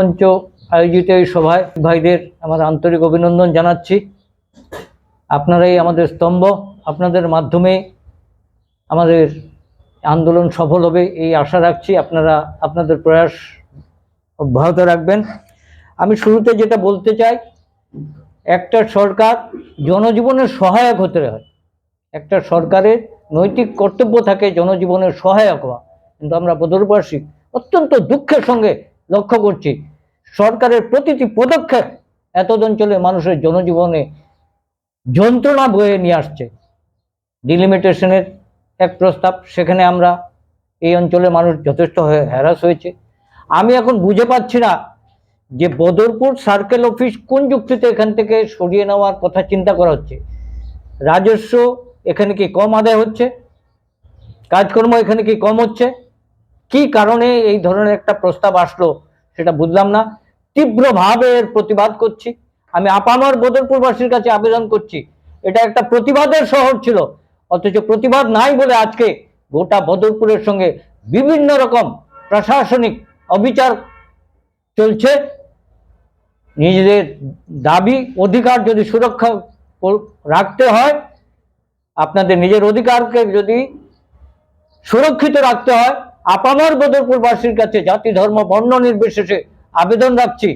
মঞ্চ আয়োজিত এই সভায় ভাইদের আমার আন্তরিক অভিনন্দন জানাচ্ছি। আপনারাই আমাদের স্তম্ভ, আপনাদের মাধ্যমে আমাদের আন্দোলন সফল হবে এই আশা রাখছি। আপনারা, আপনাদের প্রয়াস অব্যাহত রাখবেন। আমি শুরুতে যেটা বলতে চাই, একটা সরকার জনজীবনের সহায়ক হতে হয়। একটা সরকারের নৈতিক কর্তব্য থাকে জনজীবনের সহায়ক হওয়া। কিন্তু আমরা বদরবাসী অত্যন্ত দুঃখের সঙ্গে লক্ষ্য করছি, সরকারের প্রতিটি পদক্ষেপ এতদ অঞ্চলের মানুষের জনজীবনে যন্ত্রণা বয়ে নিয়ে আসছে। ডিলিমিটেশনের এক প্রস্তাব, সেখানে আমরা এই অঞ্চলের মানুষ যথেষ্ট হয়ে হ্যারাস হয়েছে। আমি এখন বুঝে পাচ্ছি না যে বদরপুর সার্কেল অফিস কোন যুক্তিতে এখান থেকে সরিয়ে নেওয়ার কথা চিন্তা করা হচ্ছে। রাজস্ব এখানে কি কম আদায় হচ্ছে? কাজকর্ম এখানে কি কম হচ্ছে? কি কারণে এই ধরনের একটা প্রস্তাব আসলো সেটা বুঝলাম না। তীব্রভাবে এর প্রতিবাদ করছি। আমি আপামর বদরপুরবাসীর কাছে আবেদন করছি। এটা একটা প্রতিবাদের শহর ছিল। অথচ প্রতিবাদ নাই বলে আজকে গোটা বদরপুরের সঙ্গে বিভিন্ন রকম প্রশাসনিক অবিচার চলছে। নিজেদের দাবি, অধিকার যদি সুরক্ষা রাখতে হয়, আপনাদের নিজের অধিকারকে যদি সুরক্ষিত রাখতে হয় আপামর বদরপুরবাসীর কাছে জাতি, ধর্ম, বর্ণ নির্বিশেষে আবেদন রাখছি।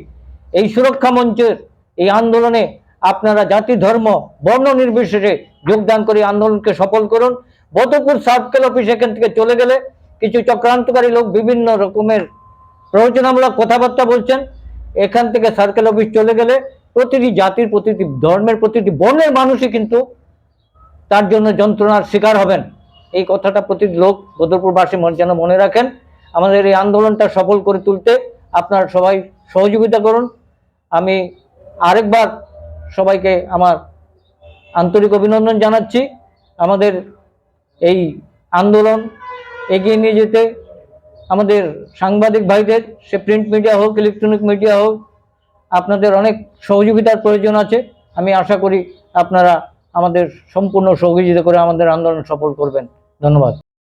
এই সুরক্ষা মঞ্চের এই আন্দোলনে আপনারা জাতি, ধর্ম, বর্ণ নির্বিশেষে যোগদান করে আন্দোলনকে সফল করুন। বদরপুর সার্কেল অফিস এখান থেকে চলে গেলে কিছু চক্রান্তকারী লোক বিভিন্ন রকমের প্রয়োজনামূলক কথাবার্তা বলছেন। এখান থেকে সার্কেল অফিস চলে গেলে প্রতিটি জাতির, প্রতিটি ধর্মের, প্রতিটি বর্ণের মানুষই কিন্তু তার জন্য যন্ত্রণার শিকার হবেন। এই কথাটা প্রতিটি লোক বদরপুরবাসী যেন মনে রাখেন। আমাদের এই আন্দোলনটা সফল করে তুলতে আপনারা সবাই সহযোগিতা করুন। আমি আরেকবার সবাইকে আমার আন্তরিক অভিনন্দন জানাচ্ছি। আমাদের এই আন্দোলন এগিয়ে নিয়ে যেতে আমাদের সাংবাদিক ভাইদের, সে প্রিন্ট মিডিয়া হোক, ইলেকট্রনিক মিডিয়া হোক, আপনাদের অনেক সহযোগিতার প্রয়োজন আছে। আমি আশা করি আপনারা আমাদের সম্পূর্ণ সহযোগিতা করে আমাদের আন্দোলন সফল করবেন। ধন্যবাদ